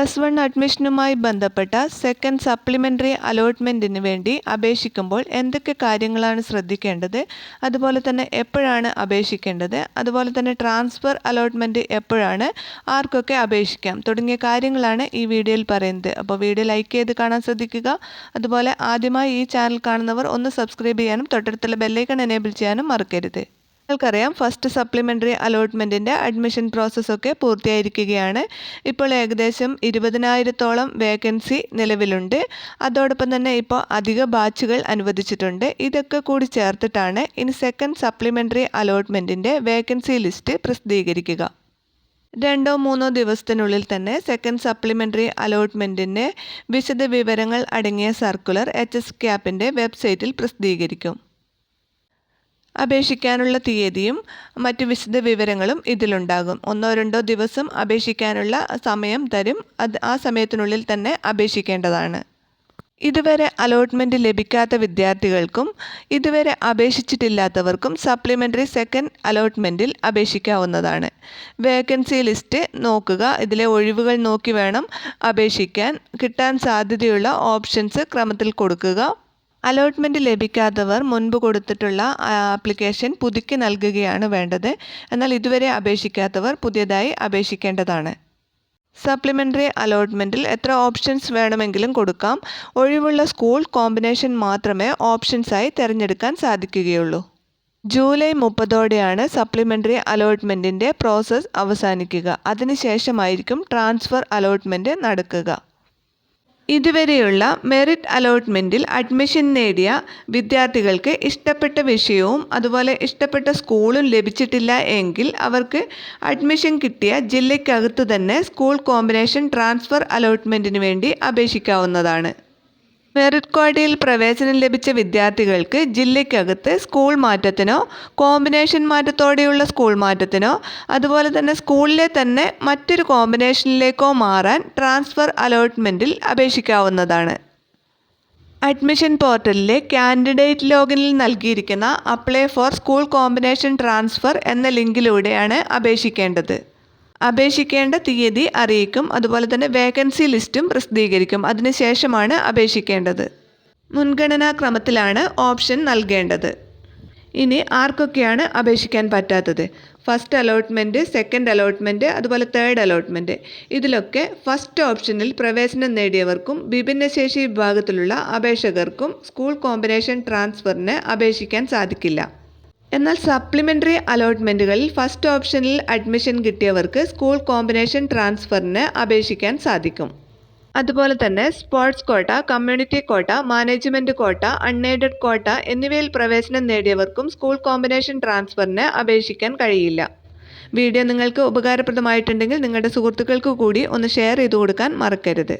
Plus one അഡ്മിഷനുമായി ബന്ധപ്പെട്ട second supplementary അലോട്ട്മെന്റിന് വേണ്ടി അപേക്ഷിക്കുമ്പോൾ എന്തൊക്കെ കാര്യങ്ങളാണ് ശ്രദ്ധിക്കേണ്ടത്? അതുപോലെ തന്നെ എപ്പോഴാണ് അപേക്ഷിക്കേണ്ടത്? അതുപോലെ തന്നെ ട്രാൻസ്ഫർ അലോട്ട്മെന്റ് എപ്പോഴാണ്? ആർക്കൊക്കെ അപേക്ഷിക്കാം? തുടങ്ങിയ കാര്യങ്ങളാണ് ഈ വീഡിയോയിൽ പറയുന്നത്. അപ്പോൾ വീഡിയോ ലൈക്ക് ചെയ്ത് കാണാൻ ശ്രദ്ധിക്കുക. അതുപോലെ ആദ്യമായി ഈ ചാനൽ കാണുന്നവർ ഒന്ന് സബ്സ്ക്രൈബ് ചെയ്യാനും തൊട്ടടുത്തുള്ള ബെല്ലൈക്കൺ എനേബിൾ ചെയ്യാനും മറക്കരുത്. നിങ്ങൾക്കറിയാം ഫസ്റ്റ് സപ്ലിമെന്ററി അലോട്ട്മെന്റിന്റെ അഡ്മിഷൻ പ്രോസസ്സൊക്കെ പൂർത്തിയായിരിക്കുകയാണ്. ഇപ്പോൾ ഏകദേശം ഇരുപതിനായിരത്തോളം വേക്കൻസി നിലവിലുണ്ട്. അതോടൊപ്പം തന്നെ ഇപ്പോൾ അധിക ബാച്ചുകൾ അനുവദിച്ചിട്ടുണ്ട്. ഇതൊക്കെ കൂടി ചേർത്തിട്ടാണ് ഇനി സെക്കൻഡ് സപ്ലിമെന്ററി അലോട്ട്മെന്റിന്റെ വേക്കൻസി ലിസ്റ്റ് പ്രസിദ്ധീകരിക്കുക. രണ്ടോ മൂന്നോ ദിവസത്തിനുള്ളിൽ തന്നെ സെക്കൻഡ് സപ്ലിമെന്ററി അലോട്ട്മെന്റിന്റെ വിശദ വിവരങ്ങൾ അടങ്ങിയ സർക്കുലർ എച്ച് എസ് ക്യാപ്പിന്റെ വെബ്സൈറ്റിൽ പ്രസിദ്ധീകരിക്കും. അപേക്ഷിക്കാനുള്ള തീയതിയും മറ്റ് വിശദ വിവരങ്ങളും ഇതിലുണ്ടാകും. ഒന്നോ രണ്ടോ ദിവസം അപേക്ഷിക്കാനുള്ള സമയം തരും. അത് ആ സമയത്തിനുള്ളിൽ തന്നെ അപേക്ഷിക്കേണ്ടതാണ്. ഇതുവരെ അലോട്ട്മെന്റ് ലഭിക്കാത്ത വിദ്യാർത്ഥികൾക്കും ഇതുവരെ അപേക്ഷിച്ചിട്ടില്ലാത്തവർക്കും സപ്ലിമെന്ററി സെക്കൻഡ് അലോട്ട്മെന്റിൽ അപേക്ഷിക്കാവുന്നതാണ്. വേക്കൻസി ലിസ്റ്റ് നോക്കുക. ഇതിലെ ഒഴിവുകൾ നോക്കി വേണം അപേക്ഷിക്കാൻ. കിട്ടാൻ സാധ്യതയുള്ള ഓപ്ഷൻസ് ക്രമത്തിൽ കൊടുക്കുക. അലോട്ട്മെന്റ് ലഭിക്കാത്തവർ മുൻപ് കൊടുത്തിട്ടുള്ള ആപ്ലിക്കേഷൻ പുതുക്കി നൽകുകയാണ് വേണ്ടത്. എന്നാൽ ഇതുവരെ അപേക്ഷിക്കാത്തവർ പുതിയതായി അപേക്ഷിക്കേണ്ടതാണ്. സപ്ലിമെന്ററി അലോട്ട്മെന്റിൽ എത്ര ഓപ്ഷൻസ് വേണമെങ്കിലും കൊടുക്കാം. ഒഴിവുള്ള സ്കൂൾ കോമ്പിനേഷൻ മാത്രമേ ഓപ്ഷൻസായി തിരഞ്ഞെടുക്കാൻ സാധിക്കുകയുള്ളൂ. ജൂലൈ മുപ്പതോടെയാണ് സപ്ലിമെന്ററി അലോട്ട്മെന്റിന്റെ പ്രോസസ്സ് അവസാനിക്കുക. അതിനുശേഷമായിരിക്കും ട്രാൻസ്ഫർ അലോട്ട്മെന്റ് നടക്കുക. ഇതുവരെയുള്ള മെറിറ്റ് അലോട്ട്മെന്റിൽ അഡ്മിഷൻ നേടിയ വിദ്യാർത്ഥികൾക്ക് ഇഷ്ടപ്പെട്ട വിഷയവും അതുപോലെ ഇഷ്ടപ്പെട്ട സ്കൂളും ലഭിച്ചിട്ടില്ല എങ്കിൽ അവർക്ക് അഡ്മിഷൻ കിട്ടിയ ജില്ലയ്ക്കകത്തു തന്നെ സ്കൂൾ കോമ്പിനേഷൻ ട്രാൻസ്ഫർ അലോട്ട്മെന്റിന് വേണ്ടി അപേക്ഷിക്കാവുന്നതാണ്. മെറിറ്റ് കോട്ടയിൽ പ്രവേശനം ലഭിച്ച വിദ്യാർത്ഥികൾക്ക് ജില്ലയ്ക്കകത്ത് സ്കൂൾ മാറ്റത്തിനോ കോമ്പിനേഷൻ മാറ്റത്തോടെയുള്ള സ്കൂൾ മാറ്റത്തിനോ അതുപോലെ തന്നെ സ്കൂളിലെ തന്നെ മറ്റൊരു കോമ്പിനേഷനിലേക്കോ മാറാൻ ട്രാൻസ്ഫർ അലോട്ട്മെന്റിൽ അപേക്ഷിക്കാവുന്നതാണ്. അഡ്മിഷൻ പോർട്ടലിലെ കാൻഡിഡേറ്റ് ലോഗിനിൽ നൽകിയിരിക്കുന്ന apply for school combination transfer എന്ന ലിങ്കിലൂടെയാണ് അപേക്ഷിക്കേണ്ടത്. അപേക്ഷിക്കേണ്ട തീയതി അറിയിക്കും. അതുപോലെ തന്നെ വേക്കൻസി ലിസ്റ്റും പ്രസിദ്ധീകരിക്കും. അതിനുശേഷമാണ് അപേക്ഷിക്കേണ്ടത്. മുൻഗണനാ ക്രമത്തിലാണ് ഓപ്ഷൻ നൽകേണ്ടത്. ഇനി ആർക്കൊക്കെയാണ് അപേക്ഷിക്കാൻ പറ്റാത്തത്? ഫസ്റ്റ് അലോട്ട്മെന്റ് സെക്കൻഡ് അലോട്ട്മെന്റ് അതുപോലെ തേർഡ് അലോട്ട്മെന്റ് ഇതിലൊക്കെ ഫസ്റ്റ് ഓപ്ഷനിൽ പ്രവേശനം നേടിയവർക്കും വിഭിന്നശേഷി വിഭാഗത്തിലുള്ള അപേക്ഷകർക്കും സ്കൂൾ കോമ്പിനേഷൻ ട്രാൻസ്ഫറിന് അപേക്ഷിക്കാൻ സാധിക്കില്ല. എന്നാൽ സപ്ലിമെന്ററി അലോട്ട്മെന്റുകളിൽ ഫസ്റ്റ് ഓപ്ഷനിൽ അഡ്മിഷൻ കിട്ടിയവർക്ക് സ്കൂൾ കോമ്പിനേഷൻ ട്രാൻസ്ഫറിന് അപേക്ഷിക്കാൻ സാധിക്കും. അതുപോലെ തന്നെ sports quota community quota management കോട്ട അൺഎയ്ഡഡ് കോട്ട എന്നിവയിൽ പ്രവേശനം നേടിയവർക്കും സ്കൂൾ കോമ്പിനേഷൻ ട്രാൻസ്ഫറിന് അപേക്ഷിക്കാൻ കഴിയില്ല. വീഡിയോ നിങ്ങൾക്ക് ഉപകാരപ്രദമായിട്ടുണ്ടെങ്കിൽ നിങ്ങളുടെ സുഹൃത്തുക്കൾക്ക് കൂടി ഒന്ന് ഷെയർ ചെയ്തു കൊടുക്കാൻ മറക്കരുത്.